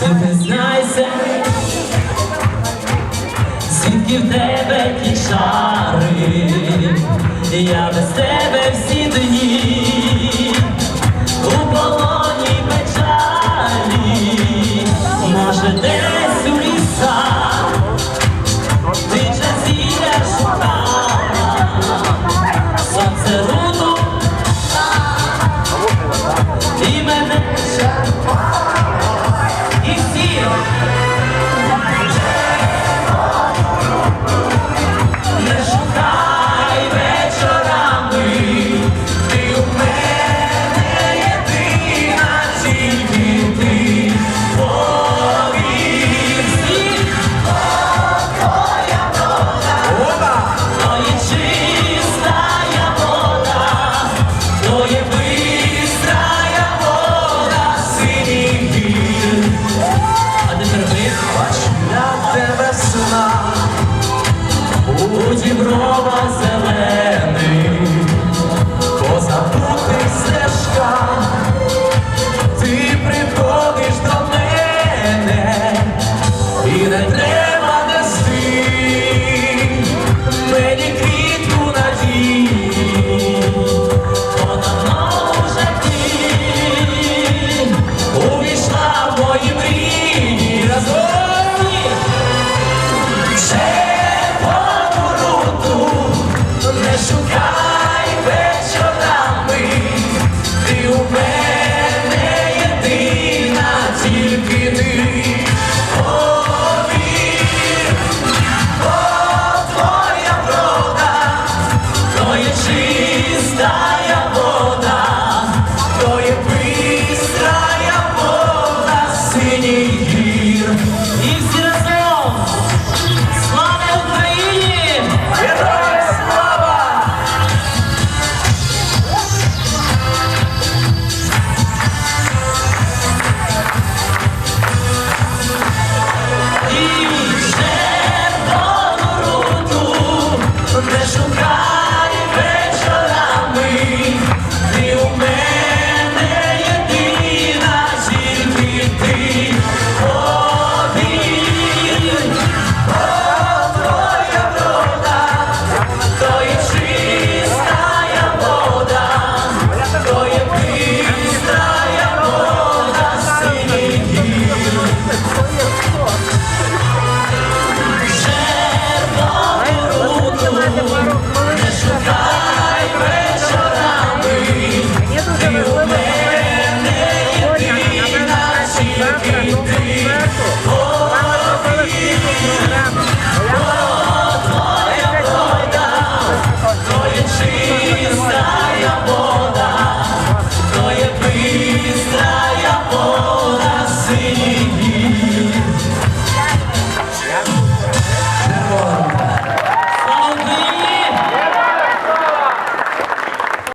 Ти признайся, звідки в тебе ті чари, я без тебе всі дні, тебе сна у діброва земля. here. Is